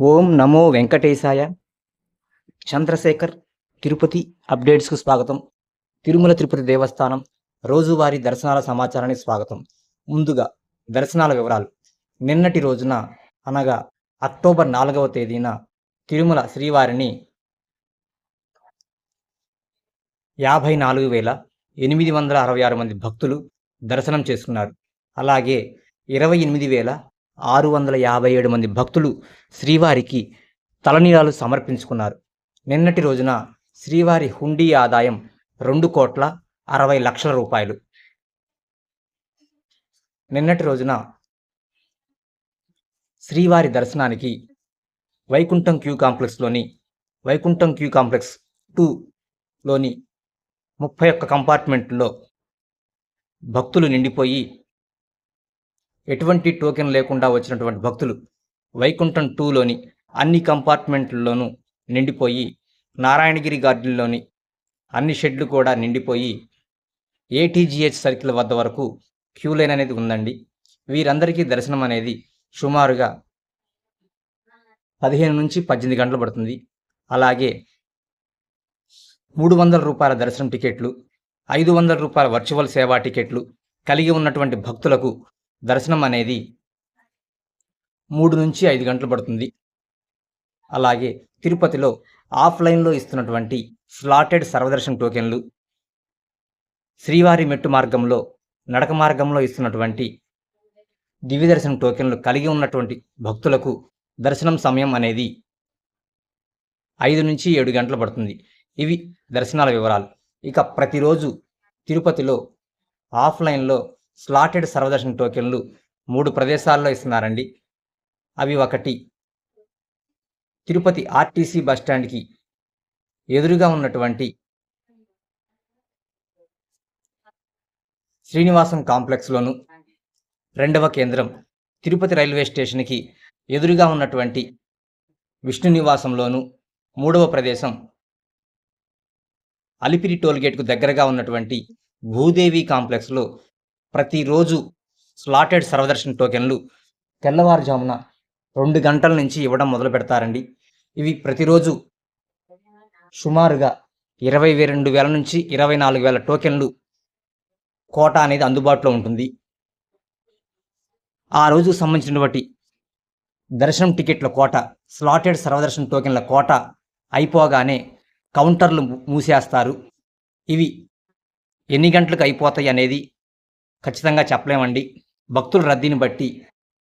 ఓం నమో వెంకటేశాయ. చంద్రశేఖర్ తిరుపతి అప్డేట్స్కు స్వాగతం. తిరుమల తిరుపతి దేవస్థానం రోజువారీ దర్శనాల సమాచారానికి స్వాగతం. ముందుగా దర్శనాల వివరాలు. నిన్నటి రోజున అనగా అక్టోబర్ నాలుగవ తేదీన తిరుమల శ్రీవారిని యాభై నాలుగు వేల ఎనిమిది వందల అరవై ఆరు మంది భక్తులు దర్శనం చేసుకున్నారు. అలాగే ఇరవై ఎనిమిది వేల ఆరు వందల యాభై ఏడు మంది భక్తులు శ్రీవారికి తలనీలాలు సమర్పించుకున్నారు. నిన్నటి రోజున శ్రీవారి హుండీ ఆదాయం రెండు కోట్ల అరవై లక్షల రూపాయలు. నిన్నటి రోజున శ్రీవారి దర్శనానికి వైకుంఠం క్యూ కాంప్లెక్స్లోని వైకుంఠం క్యూ కాంప్లెక్స్ టూలోని ముప్పై ఒక్క కంపార్ట్మెంట్లో భక్తులు నిండిపోయి ఎటువంటి టోకెన్ లేకుండా వచ్చినటువంటి భక్తులు వైకుంఠం టూలోని అన్ని కంపార్ట్మెంట్లలోనూ నిండిపోయి నారాయణగిరి గార్డెన్లోని అన్ని షెడ్లు కూడా నిండిపోయి ఏటీజీహెచ్ సర్కిల్ వద్ద వరకు క్యూ లైన్ అనేది ఉందండి. వీరందరికీ దర్శనం అనేది సుమారుగా పదిహేను నుంచి పద్దెనిమిది గంటలు పడుతుంది. అలాగే మూడు వందల రూపాయల దర్శనం టికెట్లు ఐదు వందల రూపాయల వర్చువల్ సేవా టికెట్లు కలిగి ఉన్నటువంటి భక్తులకు దర్శనం అనేది మూడు నుంచి ఐదు గంటలు పడుతుంది. అలాగే తిరుపతిలో ఆఫ్లైన్లో ఇస్తున్నటువంటి స్లాటెడ్ సర్వదర్శన్ టోకెన్లు శ్రీవారి మెట్టు మార్గంలో నడక మార్గంలో ఇస్తున్నటువంటి దివ్యదర్శనం టోకెన్లు కలిగి ఉన్నటువంటి భక్తులకు దర్శనం సమయం అనేది ఐదు నుంచి ఏడు గంటలు పడుతుంది. ఇవి దర్శనాల వివరాలు. ఇక ప్రతిరోజు తిరుపతిలో ఆఫ్లైన్లో స్లాటెడ్ సర్వదర్శన టోకెన్లు మూడు ప్రదేశాల్లో ఇస్తున్నారండి. అవి ఒకటి తిరుపతి ఆర్టీసీ బస్టాండ్కి ఎదురుగా ఉన్నటువంటి శ్రీనివాసం కాంప్లెక్స్లోను రెండవ కేంద్రం తిరుపతి రైల్వే స్టేషన్కి ఎదురుగా ఉన్నటువంటి విష్ణు నివాసంలోను మూడవ ప్రదేశం అలిపిరి టోల్గేట్కు దగ్గరగా ఉన్నటువంటి భూదేవి కాంప్లెక్స్లో ప్రతిరోజు స్లాటెడ్ సర్వదర్శన్ టోకెన్లు తెల్లవారుజామున రెండు గంటల నుంచి ఇవ్వడం మొదలు పెడతారండి. ఇవి ప్రతిరోజు సుమారుగా ఇరవై రెండు వేల నుంచి ఇరవై నాలుగు వేల టోకెన్లు కోట అనేది అందుబాటులో ఉంటుంది. ఆ రోజుకు సంబంధించినటువంటి దర్శనం టికెట్ల కోట స్లాటెడ్ సర్వదర్శన టోకెన్ల కోట అయిపోగానే కౌంటర్లు మూసేస్తారు. ఇవి ఎన్ని గంటలకు అయిపోతాయి అనేది ఖచ్చితంగా చెప్పలేమండి. భక్తుల రద్దీని బట్టి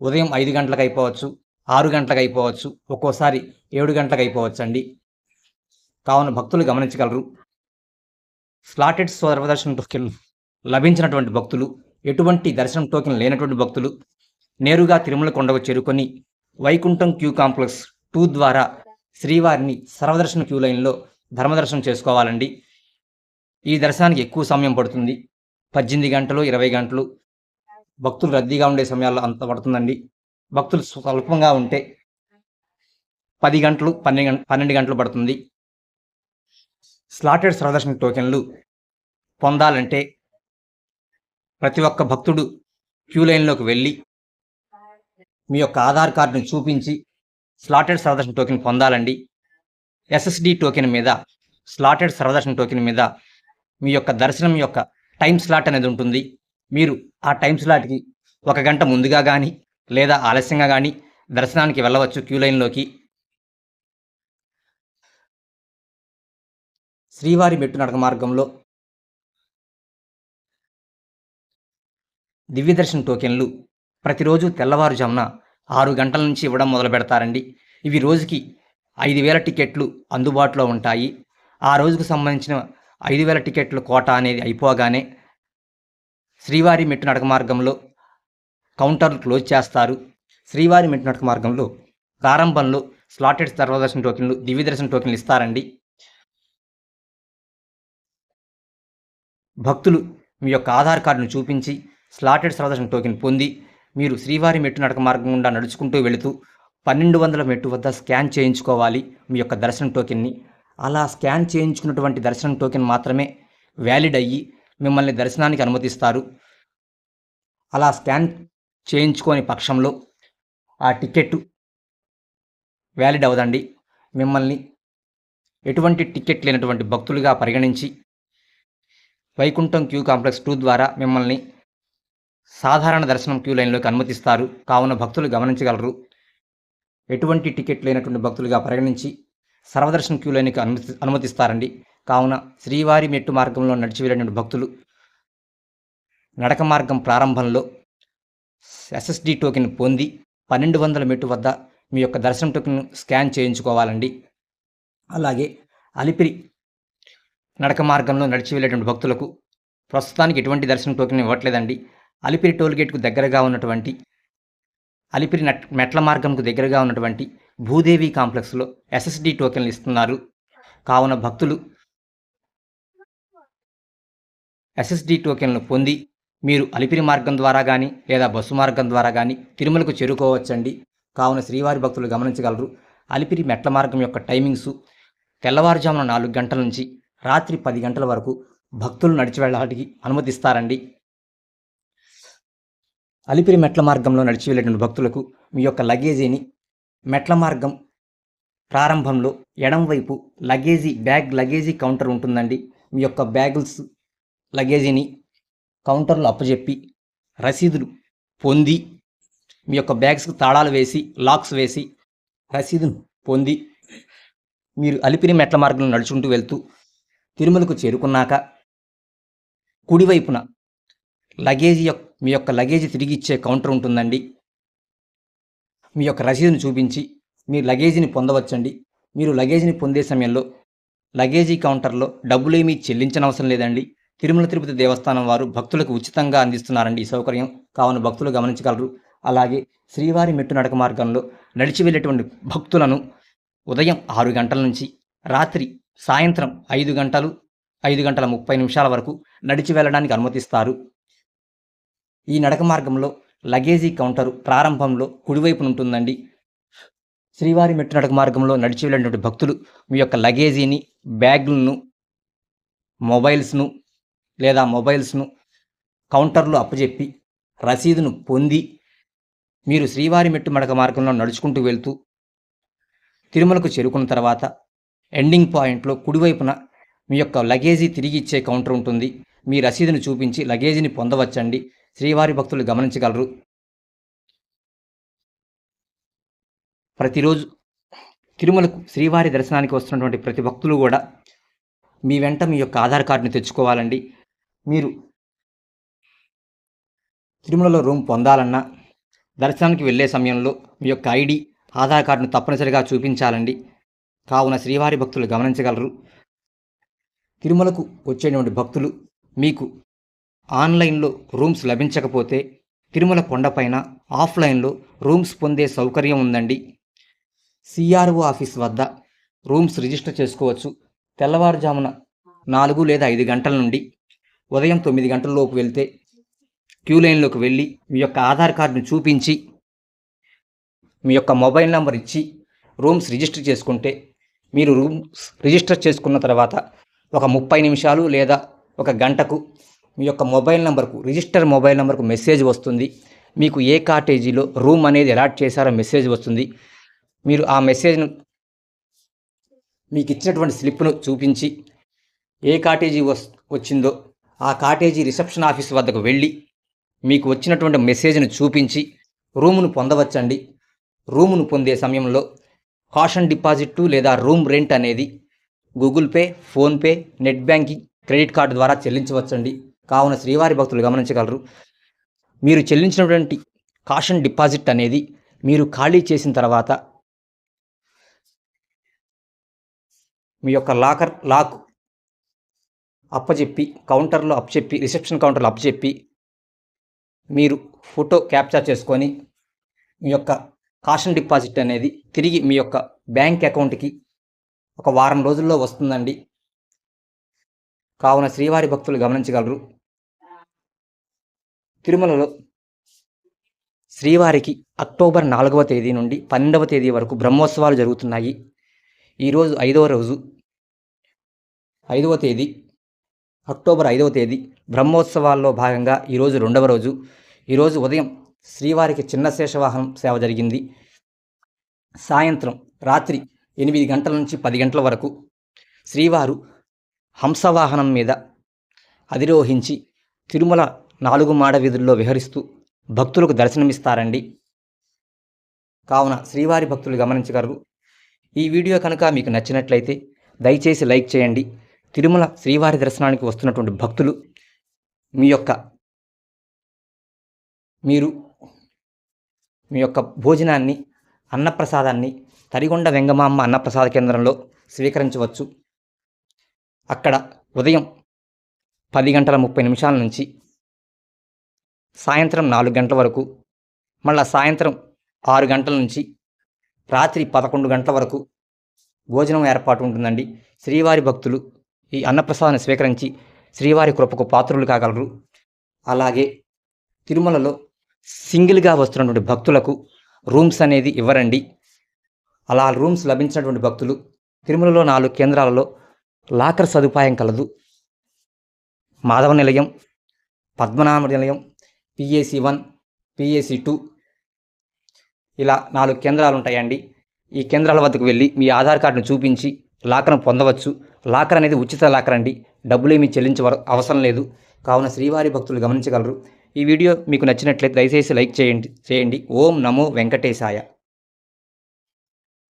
ఉదయం ఐదు గంటలకు అయిపోవచ్చు ఆరు గంటలకు అయిపోవచ్చు ఒక్కోసారి ఏడు గంటలకు అయిపోవచ్చు అండి కావున భక్తులు గమనించగలరు. స్లాటెడ్ సర్వదర్శన టోకెన్ లభించినటువంటి భక్తులు ఎటువంటి దర్శనం టోకెన్ లేనటువంటి భక్తులు నేరుగా తిరుమల కొండకు చేరుకొని వైకుంఠం క్యూ కాంప్లెక్స్ టూ ద్వారా శ్రీవారిని సర్వదర్శన క్యూ లైన్లో ధర్మదర్శనం చేసుకోవాలండి. ఈ దర్శనానికి ఎక్కువ సమయం పడుతుంది. పద్దెనిమిది గంటలు ఇరవై గంటలు భక్తులు రద్దీగా ఉండే సమయాల్లో అంత పడుతుందండి. భక్తులు స్వల్పంగా ఉంటే పది గంటలు పన్నెండు గంట పన్నెండు గంటలు పడుతుంది. స్లాటెడ్ సర్వదర్శన టోకెన్లు పొందాలంటే ప్రతి ఒక్క భక్తుడు క్యూ లైన్లోకి వెళ్ళి మీ యొక్క ఆధార్ కార్డును చూపించి స్లాటెడ్ సర్వదర్శన టోకెన్ పొందాలండి. ఎస్ఎస్డి టోకెన్ మీద స్లాటెడ్ సర్వదర్శన టోకెన్ మీద మీ యొక్క దర్శనం యొక్క టైం స్లాట్ అనేది ఉంటుంది. మీరు ఆ టైం స్లాట్కి ఒక గంట ముందుగా కానీ లేదా ఆలస్యంగా కానీ దర్శనానికి వెళ్ళవచ్చు క్యూ లైన్లోకి శ్రీవారి మెట్టు నడక మార్గంలో దివ్యదర్శన టోకెన్లు ప్రతిరోజు తెల్లవారుజామున ఆరు గంటల నుంచి ఇవ్వడం మొదలు పెడతారండి. ఇవి రోజుకి ఐదు వేల టికెట్లు అందుబాటులో ఉంటాయి. ఆ రోజుకు సంబంధించిన ఐదు వేల టికెట్ల కోట అనేది అయిపోగానే శ్రీవారి మెట్టు నడక మార్గంలో కౌంటర్లు క్లోజ్ చేస్తారు. శ్రీవారి మెట్టు నడక మార్గంలో ప్రారంభంలో స్లాటెడ్ సర్వదర్శన టోకెన్లు దివ్య దర్శన టోకెన్లు ఇస్తారండి. భక్తులు మీ యొక్క ఆధార్ కార్డును చూపించి స్లాటెడ్ సర్వదర్శన టోకెన్ పొంది మీరు శ్రీవారి మెట్టు నడక మార్గం గుండా నడుచుకుంటూ వెళుతూ పన్నెండు వందల మెట్టు వద్ద స్కాన్ చేయించుకోవాలి. మీ యొక్క దర్శనం టోకెన్ని అలా స్కాన్ చేయించుకున్నటువంటి దర్శనం టోకెన్ మాత్రమే వ్యాలిడ్ అయ్యి మిమ్మల్ని దర్శనానికి అనుమతిస్తారు. అలా స్కాన్ చేయించుకోని పక్షంలో ఆ టికెట్ వ్యాలిడ్ అవదండి మిమ్మల్ని ఎటువంటి టికెట్ లేనటువంటి భక్తులుగా పరిగణించి వైకుంఠం క్యూ కాంప్లెక్స్ టూ ద్వారా మిమ్మల్ని సాధారణ దర్శనం క్యూ లైన్లోకి అనుమతిస్తారు. కావున భక్తులు గమనించగలరు. ఎటువంటి టికెట్ లేనటువంటి భక్తులుగా పరిగణించి సర్వదర్శన క్యూ లైన్కి అనుమతి అనుమతిస్తారండి. కావున శ్రీవారి మెట్టు మార్గంలో నడిచి వెళ్ళిన భక్తులు నడక మార్గం ప్రారంభంలో ఎస్ఎస్డి టోకెన్ పొంది పన్నెండు వందల మెట్టు వద్ద మీ యొక్క దర్శనం టోకెన్ స్కాన్ చేయించుకోవాలండి. అలాగే అలిపిరి నడక మార్గంలో నడిచి వెళ్ళేటువంటి భక్తులకు ప్రస్తుతానికి ఎటువంటి దర్శనం టోకెన్ ఇవ్వట్లేదండి. అలిపిరి టోల్గేట్కు దగ్గరగా ఉన్నటువంటి అలిపిరి నట్ మెట్ల మార్గంకు దగ్గరగా ఉన్నటువంటి భూదేవి కాంప్లెక్స్లో ఎస్ఎస్డి టోకెన్లు ఇస్తున్నారు. కావున భక్తులు ఎస్ఎస్డి టోకెన్లు పొంది మీరు అలిపిరి మార్గం ద్వారా కానీ లేదా బస్సు మార్గం ద్వారా కానీ తిరుమలకు చేరుకోవచ్చండి. కావున శ్రీవారి భక్తులు గమనించగలరు. అలిపిరి మెట్ల మార్గం యొక్క టైమింగ్స్ తెల్లవారుజామున నాలుగు గంటల నుంచి రాత్రి పది గంటల వరకు భక్తులు నడిచి వెళ్ళడానికి అనుమతిస్తారండి. అలిపిరి మెట్ల మార్గంలో నడిచి వెళ్ళేటువంటి భక్తులకు మీ యొక్క లగేజీని మెట్ల మార్గం ప్రారంభంలో ఎడంవైపు లగేజీ బ్యాగ్ లగేజీ కౌంటర్ ఉంటుందండి. మీ యొక్క బ్యాగుల్స్ లగేజీని కౌంటర్లో అప్పచెప్పి రసీదులు పొంది మీ యొక్క బ్యాగ్స్కి తాళాలు వేసి లాక్స్ వేసి రసీదును పొంది మీరు అలిపిరి మెట్ల మార్గంలో నడుచుకుంటూ వెళ్తూ తిరుమలకు చేరుకున్నాక కుడివైపున లగేజీ యొక్క మీ యొక్క లగేజీ తిరిగి ఇచ్చే కౌంటర్ ఉంటుందండి. మీ యొక్క రసీదును చూపించి మీ లగేజీని పొందవచ్చండి. మీరు లగేజీని పొందే సమయంలో లగేజీ కౌంటర్లో డబ్బులేమీ చెల్లించనవసరం లేదండి. తిరుమల తిరుపతి దేవస్థానం వారు భక్తులకు ఉచితంగా అందిస్తున్నారండి ఈ సౌకర్యం. కావున భక్తులు గమనించగలరు. అలాగే శ్రీవారి మెట్టు నడక మార్గంలో నడిచి వెళ్ళేటువంటి భక్తులను ఉదయం ఆరు గంటల నుంచి రాత్రి సాయంత్రం ఐదు గంటలు ఐదు గంటల ముప్పై నిమిషాల వరకు నడిచి వెళ్ళడానికి అనుమతిస్తారు. ఈ నడక మార్గంలో లగేజీ కౌంటర్ ప్రారంభంలో కుడివైపున ఉంటుందండి. శ్రీవారి మెట్టు నడక మార్గంలో నడిచి వెళ్ళినటువంటి భక్తులు మీ యొక్క లగేజీని బ్యాగులను మొబైల్స్ను లేదా మొబైల్స్ను కౌంటర్లో అప్పచెప్పి రసీదును పొంది మీరు శ్రీవారి మెట్టు మడక మార్గంలో నడుచుకుంటూ వెళ్తూ తిరుమలకు చేరుకున్న తర్వాత ఎండింగ్ పాయింట్లో కుడివైపున మీ యొక్క లగేజీ తిరిగి ఇచ్చే కౌంటర్ ఉంటుంది. మీ రసీదును చూపించి లగేజీని పొందవచ్చండి. శ్రీవారి భక్తులు గమనించగలరు. ప్రతిరోజు తిరుమలకు శ్రీవారి దర్శనానికి వస్తున్నటువంటి ప్రతి భక్తులు కూడా మీ వెంట మీ యొక్క ఆధార్ కార్డుని తెచ్చుకోవాలండి. మీరు తిరుమలలో రూమ్ పొందాలన్నా దర్శనానికి వెళ్ళే సమయంలో మీ యొక్క ఐడి ఆధార్ కార్డును తప్పనిసరిగా చూపించాలండి. కావున శ్రీవారి భక్తులు గమనించగలరు. తిరుమలకు వచ్చేటువంటి భక్తులు మీకు ఆన్లైన్లో రూమ్స్ లభించకపోతే తిరుమల కొండపైన ఆఫ్లైన్లో రూమ్స్ పొందే సౌకర్యం ఉందండి. సిఆర్ఓ ఆఫీస్ వద్ద రూమ్స్ రిజిస్టర్ చేసుకోవచ్చు. తెల్లవారుజామున నాలుగు లేదా ఐదు గంటల నుండి ఉదయం తొమ్మిది గంటల లోపు వెళ్తే క్యూ లైన్లోకి వెళ్ళి మీ యొక్క ఆధార్ కార్డును చూపించి మీ యొక్క మొబైల్ నెంబర్ ఇచ్చి రూమ్స్ రిజిస్టర్ చేసుకుంటే మీరు రూమ్స్ రిజిస్టర్ చేసుకున్న తర్వాత ఒక ముప్పై నిమిషాలు లేదా ఒక గంటకు మీ యొక్క మొబైల్ నెంబర్కు రిజిస్టర్ మొబైల్ నెంబర్కు మెసేజ్ వస్తుంది. మీకు ఏ కాటేజీలో రూమ్ అనేది అలాట్ చేశారో మెసేజ్ వస్తుంది. మీరు ఆ మెసేజ్ను మీకు ఇచ్చినటువంటి స్లిప్ను చూపించి ఏ కాటేజీ వస్ వచ్చిందో ఆ కాటేజీ రిసెప్షన్ ఆఫీస్ వద్దకు వెళ్ళి మీకు వచ్చినటువంటి మెసేజ్ను చూపించి రూమును పొందవచ్చండి. రూమును పొందే సమయంలో కాషన్ డిపాజిట్ లేదా రూమ్ రెంట్ అనేది Google Pay PhonePe net banking credit card ద్వారా చెల్లించవచ్చండి. కావున శ్రీవారి భక్తులు గమనించగలరు. మీరు చెల్లించినటువంటి కాషన్ డిపాజిట్ అనేది మీరు ఖాళీ చేసిన తర్వాత మీ యొక్క లాకర్ లాక్ అప్పచెప్పి కౌంటర్లో అప్పచెప్పి రిసెప్షన్ కౌంటర్లో అప్పచెప్పి మీరు ఫోటో క్యాప్చర్ చేసుకొని మీ యొక్క కాషన్ డిపాజిట్ అనేది తిరిగి మీ యొక్క బ్యాంక్ అకౌంట్కి ఒక వారం రోజుల్లో వస్తుందండి. కావున శ్రీవారి భక్తులు గమనించగలరు. తిరుమలలో శ్రీవారికి అక్టోబర్ నాలుగవ తేదీ నుండి పన్నెండవ తేదీ వరకు బ్రహ్మోత్సవాలు జరుగుతున్నాయి. ఈరోజు ఐదవ రోజు ఐదవ తేదీ అక్టోబర్ ఐదవ తేదీ బ్రహ్మోత్సవాల్లో భాగంగా ఈరోజు రెండవ రోజు. ఈరోజు ఉదయం శ్రీవారికి చిన్న శేషవాహనం సేవ జరిగింది. సాయంత్రం రాత్రి ఎనిమిది గంటల నుంచి పది గంటల వరకు శ్రీవారు హంసవాహనం మీద అధిరోహించి తిరుమల నాలుగు మాడ వీధుల్లో విహరిస్తూ భక్తులకు దర్శనమిస్తారండి. కావున శ్రీవారి భక్తులు గమనించగలరు. ఈ వీడియో కనుక మీకు నచ్చినట్లయితే దయచేసి లైక్ చేయండి. తిరుమల శ్రీవారి దర్శనానికి వస్తున్నటువంటి భక్తులు మీ యొక్క మీరు మీ యొక్క భోజనాన్ని అన్నప్రసాదాన్ని తరిగొండ వెంగమాంబ అన్నప్రసాద కేంద్రంలో స్వీకరించవచ్చు. అక్కడ ఉదయం పది గంటల ముప్పై నిమిషాల నుంచి సాయంత్రం నాలుగు గంటల వరకు మళ్ళా సాయంత్రం ఆరు గంటల నుంచి రాత్రి పదకొండు గంటల వరకు భోజనం ఏర్పాటు ఉంటుందండి. శ్రీవారి భక్తులు ఈ అన్నప్రసాదాన్ని స్వీకరించి శ్రీవారి కృపకు పాత్రులు కాగలరు. అలాగే తిరుమలలో సింగిల్గా వస్తున్నటువంటి భక్తులకు రూమ్స్ అనేది ఇవ్వరండి. అలా రూమ్స్ లభించినటువంటి భక్తులు తిరుమలలో నాలుగు కేంద్రాలలో లాకర్ సదుపాయం కలదు. మాధవ నిలయం పద్మనాభ నిలయం పిఏసి వన్ పిఏసి టూ ఇలా నాలుగు కేంద్రాలు ఉంటాయండి ఈ కేంద్రాల వద్దకు వెళ్ళి మీ ఆధార్ కార్డును చూపించి లాకర్ను పొందవచ్చు. లాకర్ అనేది ఉచిత లాకర్ అండి. డబ్బులు ఏమీ చెల్లించ అవసరం లేదు. కావున శ్రీవారి భక్తులు గమనించగలరు. ఈ వీడియో మీకు నచ్చినట్లయితే దయచేసి లైక్ చేయండి చేయండి. ఓం నమో వెంకటేశాయ.